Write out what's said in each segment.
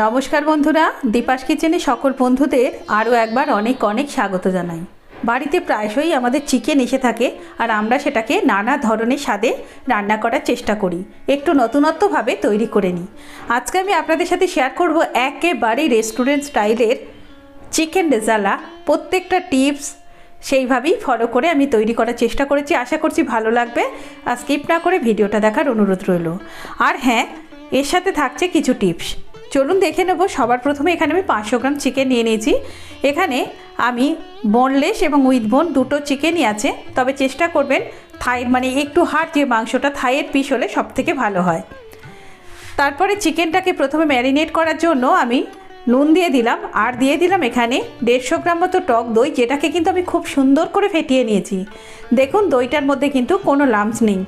নমস্কার বন্ধুরা, দীপাস কিচেনে সকল বন্ধুদের আরও একবার অনেক অনেক স্বাগত জানাই। বাড়িতে প্রায়শই আমাদের চিকেন এসে থাকে আর আমরা সেটাকে নানা ধরনের স্বাদে রান্না করার চেষ্টা করি, একটু নতুনত্বভাবে তৈরি করে নিই। আজকে আমি আপনাদের সাথে শেয়ার করব একেবারেই রেস্টুরেন্ট স্টাইলের চিকেন রেজালা। প্রত্যেকটা টিপস সেইভাবেই ফলো করে আমি তৈরি করার চেষ্টা করেছি। আশা করছি ভালো লাগবে। আর স্কিপ না করে ভিডিওটা দেখার অনুরোধ রইল। আর হ্যাঁ এর সাথে থাকছে কিছু টিপস। চলুন দেখে নেব, সবার প্রথমে এখানে আমি পাঁচশো গ্রাম চিকেন নিয়ে নিয়েছি। এখানে আমি বোনলেস এবং উইথ বোন দুটো চিকেনই আছে। তবে চেষ্টা করবেন থাইয়ের মানে একটু হাড় যে মাংসটা থাইয়ের পিস হলে সব থেকে ভালো হয়। তারপরে চিকেনটাকে প্রথমে ম্যারিনেট করার জন্য আমি নুন দিয়ে দিলাম। আর দিয়ে দিলাম এখানে দেড়শো গ্রাম মতো টক দই, যেটাকে কিন্তু আমি খুব সুন্দর করে ফেটিয়ে নিয়েছি। দেখুন, দইটার মধ্যে কিন্তু কোনো লামস নেই।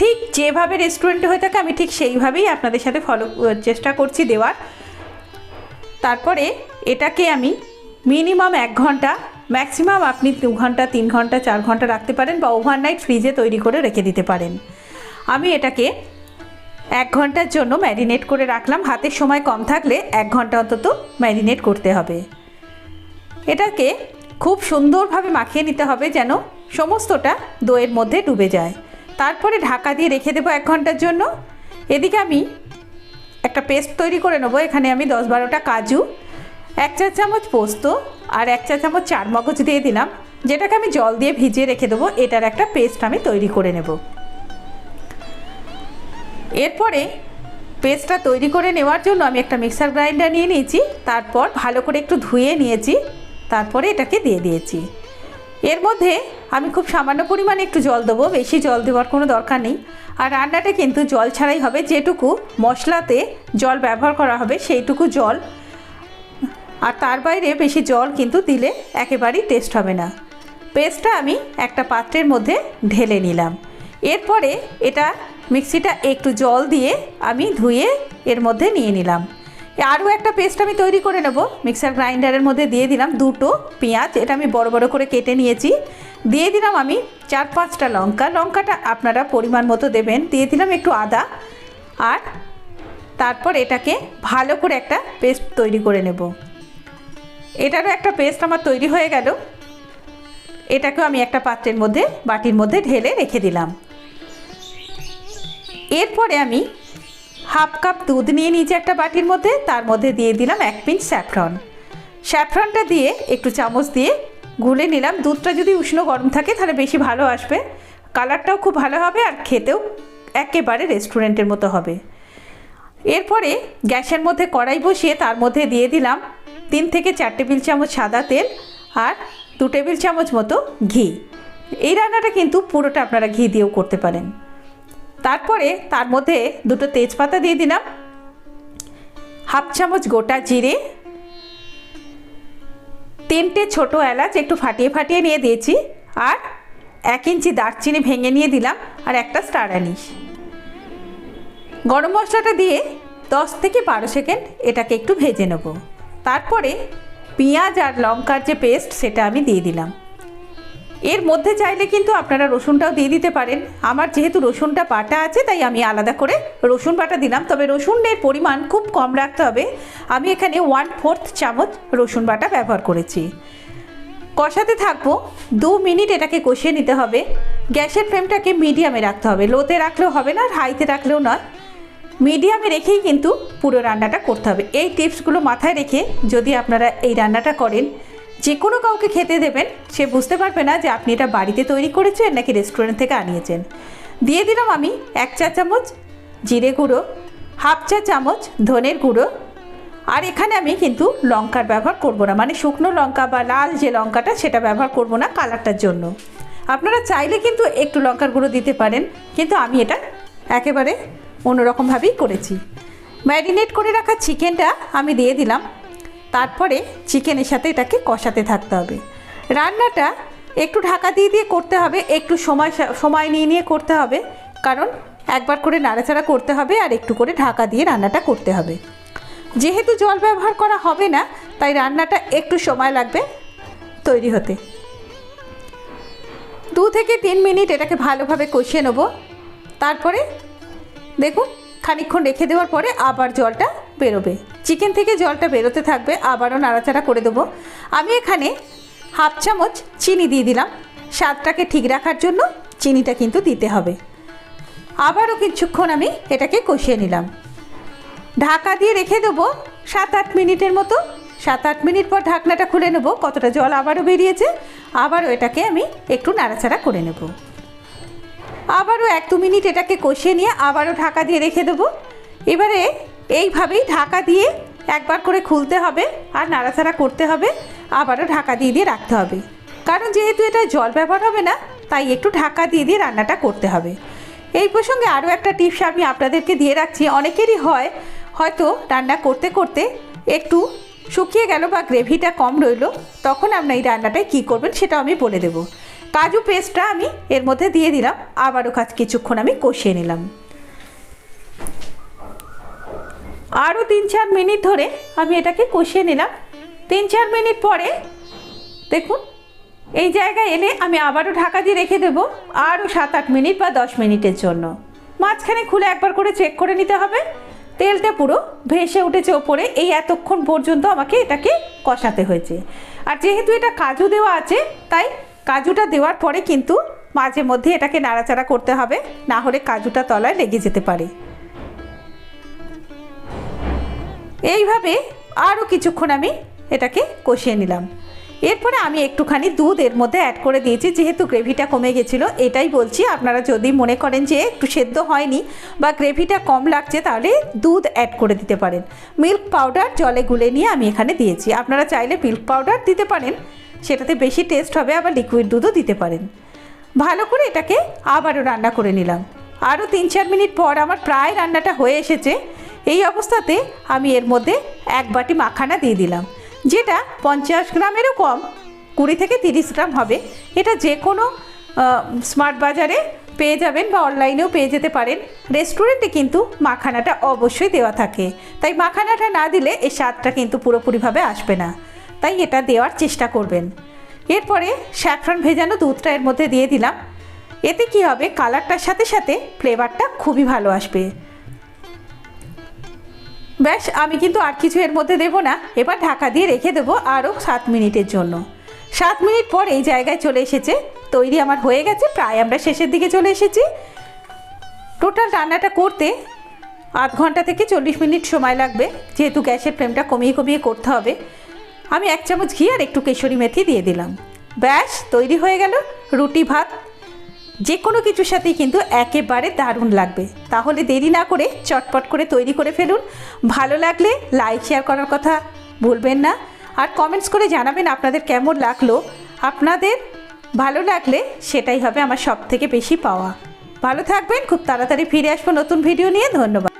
ঠিক যেভাবে রেস্টুরেন্টে হয়ে থাকে, আমি ঠিক সেইভাবেই আপনাদের সাথে ফলো চেষ্টা করছি দেওয়ার। তারপরে এটাকে আমি মিনিমাম এক ঘণ্টা ম্যাক্সিমাম আপনি দু ঘণ্টা, তিন ঘণ্টা, চার ঘণ্টা রাখতে পারেন বা ওভারনাইট ফ্রিজে তৈরি করে রেখে দিতে পারেন। আমি এটাকে এক ঘণ্টার জন্য ম্যারিনেট করে রাখলাম। হাতের সময় কম থাকলে এক ঘণ্টা অন্তত ম্যারিনেট করতে হবে। এটাকে খুব সুন্দরভাবে মাখিয়ে নিতে হবে যেন সমস্তটা দইয়ের মধ্যে ডুবে যায়। তারপরে ঢাকা দিয়ে রেখে দেবো এক ঘণ্টার জন্য। এদিকে আমি একটা পেস্ট তৈরি করে নেব, এখানে আমি দশ বারোটা কাজু, এক চা চামচ পোস্ত আর এক চা চামচ চার মগজ দিয়ে দিলাম। যেটাকে আমি জল দিয়ে ভিজিয়ে রেখে দেবো, এটার একটা পেস্ট আমি তৈরি করে নেব। এরপরে পেস্টটা তৈরি করে নেওয়ার জন্য আমি একটা মিক্সার গ্রাইন্ডার নিয়ে নিয়েছি, তারপর ভালো করে একটু ধুয়ে নিয়েছি, তারপরে এটাকে দিয়ে দিয়েছি। এর মধ্যে আমি খুব সামান্য পরিমাণে একটু জল দেবো, বেশি জল দেওয়ার কোনো দরকার নেই। আর রান্নাটা কিন্তু জল ছাড়াই হবে, যেটুকু মশলাতে জল ব্যবহার করা হবে সেইটুকু জল। আর তার বাইরে বেশি জল কিন্তু দিলে একেবারেই টেস্ট হবে না। পেস্টটা আমি একটা পাত্রের মধ্যে ঢেলে নিলাম। এরপরে এটা মিক্সিটা একটু জল দিয়ে আমি ধুয়ে এর মধ্যে নিয়ে নিলাম। আরও একটা পেস্ট আমি তৈরি করে নেব। মিক্সার গ্রাইন্ডারের মধ্যে দিয়ে দিলাম দুটো পেঁয়াজ। এটা আমি বড় বড় করে কেটে নিয়েছি। দিয়ে দিলাম আমি চার পাঁচটা লঙ্কা। লঙ্কাটা আপনারা পরিমাণ মতো দেবেন। দিয়ে দিলাম একটু আদা। আর তারপর এটাকে ভালো করে একটা পেস্ট তৈরি করে নেব। এটারও একটা পেস্ট আমার তৈরি হয়ে গেল। এটাকেও আমি একটা পাত্রের মধ্যে, বাটির মধ্যে ঢেলে রেখে দিলাম। এরপরে আমি হাফ কাপ দুধ নিয়ে নিয়েছি একটা বাটির মধ্যে, তার মধ্যে দিয়ে দিলাম এক পিঞ্চ স্যাফরন। স্যাফরনটা দিয়ে একটু চামচ দিয়ে গুলে নিলাম। দুধটা যদি উষ্ণ গরম থাকে, তাহলে বেশি ভালো আসবে। কালারটাও খুব ভালো হবে আর খেতেও একেবারে রেস্টুরেন্টের মতো হবে। এরপরে গ্যাসের মধ্যে কড়াই বসিয়ে তার মধ্যে দিয়ে দিলাম তিন থেকে চার টেবিল চামচ সাদা তেল আর দু টেবিল চামচ মতো ঘি। এই রান্নাটা কিন্তু পুরোটা আপনারা ঘি দিয়েও করতে পারেন। তারপরে তার মধ্যে দুটো তেজপাতা দিয়ে দিলাম। হাফ চামচ গোটা জিরে, তিনটে ছোট এলাচ একটু ফাটিয়ে ফাটিয়ে নিয়ে দিয়েছি, আর এক ইঞ্চি দারচিনি ভেঙে নিয়ে দিলাম, আর একটা স্টার আনিস গরম মশলাটা দিয়ে দশ থেকে বারো সেকেন্ড এটাকে একটু ভেজে নেব। তারপরে পেঁয়াজ আর লঙ্কার যে পেস্ট সেটা আমি দিয়ে দিলাম। এর মধ্যে চাইলে কিন্তু আপনারা রসুনটাও দিয়ে দিতে পারেন। আমার যেহেতু রসুনটা বাটা আছে, তাই আমি আলাদা করে রসুন বাটা দিলাম। তবে রসুনের পরিমাণ খুব কম রাখতে হবে। আমি এখানে ওয়ান ফোর্থ চামচ রসুন বাটা ব্যবহার করেছি। কষাতে থাকব। দু মিনিট এটাকে কষিয়ে নিতে হবে। গ্যাসের ফ্লেমটাকে মিডিয়ামে রাখতে হবে। লোতে রাখলেও হবে না, আর হাইতে রাখলেও নয়। মিডিয়ামে রেখেই কিন্তু পুরো রান্নাটা করতে হবে। এই টিপসগুলো মাথায় রেখে যদি আপনারা এই রান্নাটা করেন যে কোনো কাউকে খেতে দেবেন, সে বুঝতে পারবে না যে আপনি এটা বাড়িতে তৈরি করেছেন নাকি রেস্টুরেন্ট থেকে আনিয়েছেন। দিয়ে দিলাম আমি এক চা চামচ জিরে গুঁড়ো, হাফ চা চামচ ধনের গুঁড়ো, আর এখানে আমি কিন্তু লঙ্কার ব্যবহার করব না। মানে শুকনো লঙ্কা বা লাল যে লঙ্কাটা, সেটা ব্যবহার করব না কালারটার জন্য। আপনারা চাইলে কিন্তু একটু লঙ্কার গুঁড়ো দিতে পারেন, কিন্তু আমি এটা একেবারে অন্যরকমভাবেই করেছি। ম্যারিনেট করে রাখা চিকেনটা আমি দিয়ে দিলাম। তারপরে চিকেনের সাথে এটাকে কষাতে থাকতে হবে। রান্নাটা একটু ঢাকা দিয়ে দিয়ে করতে হবে, একটু সময় সময় নিয়ে নিয়ে করতে হবে, কারণ একবার করে নাড়াচাড়া করতে হবে আর একটু করে ঢাকা দিয়ে রান্নাটা করতে হবে। যেহেতু জল ব্যবহার করা হবে না, তাই রান্নাটা একটু সময় লাগবে তৈরি হতে। দু থেকে তিন মিনিট এটাকে ভালোভাবে কষিয়ে নেব। তারপরে দেখুন, খানিকক্ষণ রেখে দেওয়ার পরে আবার জলটা বেরোবে। চিকেন থেকে জলটা বেরোতে থাকবে, আবারও নাড়াচাড়া করে দেবো। আমি এখানে হাফ চামচ চিনি দিয়ে দিলাম। স্বাদটাকে ঠিক রাখার জন্য চিনিটা কিন্তু দিতে হবে। আবারও কিছুক্ষণ আমি এটাকে কষিয়ে নিলাম। ঢাকা দিয়ে রেখে দেবো সাত আট মিনিটের মতো। সাত আট মিনিট পর ঢাকনাটা খুলে নেব, কতটা জল আবারও বেরিয়েছে। আবারও এটাকে আমি একটু নাড়াচাড়া করে নেব। আবারও এক দু মিনিট এটাকে কষিয়ে নিয়ে আবারও ঢাকা দিয়ে রেখে দেবো। এবারে এইভাবেই ঢাকা দিয়ে একবার করে খুলতে হবে আর নাড়াচাড়া করতে হবে, আবারও ঢাকা দিয়ে দিয়ে রাখতে হবে। কারণ যেহেতু এটা জল ব্যবহার হবে না, তাই একটু ঢাকা দিয়ে দিয়ে রান্নাটা করতে হবে। এই প্রসঙ্গে আরও একটা টিপস আমি আপনাদেরকে দিয়ে রাখছি। অনেকেরই হয়, হয়তো রান্না করতে করতে একটু শুকিয়ে গেল বা গ্রেভিটা কম রইল, তখন আপনার এই রান্নাটায় কী করবেন সেটা আমি বলে দেবো। কাজু পেস্টটা আমি এর মধ্যে দিয়ে দিলাম, আবারও কাজ কিছুক্ষণ আমি কষিয়ে নিলাম। আরও তিন চার মিনিট ধরে আমি এটাকে কষিয়ে নিলাম। তিন চার মিনিট পরে, দেখুন, এই জায়গায় এলে আমি আবারও ঢাকা দিয়ে রেখে দেবো আরও সাত আট মিনিট বা দশ মিনিটের জন্য। মাঝখানে খুলে একবার করে চেক করে নিতে হবে। তেলটা পুরো ভেসে উঠেছে ওপরে, এই এতক্ষণ পর্যন্ত আমাকে এটাকে কষাতে হয়েছে। আর যেহেতু এটা কাজু দেওয়া আছে, তাই কাজুটা দেওয়ার পরে কিন্তু মাঝে মধ্যে এটাকে নাড়াচাড়া করতে হবে, না হলে কাজুটা তলায় লেগে যেতে পারে। এইভাবে আরও কিছুক্ষণ আমি এটাকে কষিয়ে নিলাম। এরপরে আমি একটুখানি দুধ এর মধ্যে অ্যাড করে দিয়েছি, যেহেতু গ্রেভিটা কমে গেছিল, এটাই বলছি। আপনারা যদি মনে করেন যে একটু সেদ্ধ হয়নি বা গ্রেভিটা কম লাগছে, তাহলে দুধ অ্যাড করে দিতে পারেন। মিল্ক পাউডার জলে গুলে নিয়ে আমি এখানে দিয়েছি। আপনারা চাইলে মিল্ক পাউডার দিতে পারেন, সেটাতে বেশি টেস্ট হবে, আবার লিকুইড দুধও দিতে পারেন। ভালো করে এটাকে আবারও রান্না করে নিলাম। আরও তিন চার মিনিট পর আমার প্রায় রান্নাটা হয়ে এসেছে। এই অবস্থাতে আমি এর মধ্যে এক বাটি মাখানা দিয়ে দিলাম, যেটা পঞ্চাশ গ্রামেরও কম, কুড়ি থেকে তিরিশ গ্রাম হবে। এটা যে কোনো স্মার্ট বাজারে পেয়ে যাবেন বা অনলাইনেও পেয়ে যেতে পারেন। রেস্টুরেন্টে কিন্তু মাখানাটা অবশ্যই দেওয়া থাকে। তাই মাখানাটা না দিলে এই স্বাদটা কিন্তু পুরোপুরিভাবে আসবে না। তাই এটা দেওয়ার চেষ্টা করবেন। এরপরে স্যাফরন ভেজানো দুধটা এর মধ্যে দিয়ে দিলাম। এতে কি হবে? কালারটার সাথে সাথে ফ্লেভারটা খুবই ভালো আসবে। ব্যাস আমি কিন্তু আর কিছু এর মধ্যে দেবো না। এবার ঢাকা দিয়ে রেখে দেবো আরও সাত মিনিটের জন্য। সাত মিনিট পর এই জায়গায় চলে এসেছে। তৈরি আমার হয়ে গেছে, প্রায় আমরা শেষের দিকে চলে এসেছি। টোটাল রান্নাটা করতে আধ ঘণ্টা থেকে চল্লিশ মিনিট সময় লাগবে। যেহেতু গ্যাসের ফ্লেমটা কমিয়ে কমিয়ে করতে হবে। আমি এক চামচ ঘি আর একটু কেশরি মেথি দিয়ে দিলাম। ব্যাস, তৈরি হয়ে গেল। রুটি, ভাত যে কোনো কিছুর সাথেই কিন্তু একেবারে দারুণ লাগবে। তাহলে দেরি না করে চটপট করে তৈরি করে ফেলুন। ভালো লাগলে লাইক, শেয়ার করার কথা ভুলবেন না। আর কমেন্টস করে জানাবেন আপনাদের কেমন লাগল। আপনাদের ভালো লাগলে সেটাই হবে আমার সব থেকে বেশি পাওয়া। ভালো থাকবেন, খুব তাড়াতাড়ি ফিরে আসব নতুন ভিডিও নিয়ে। ধন্যবাদ।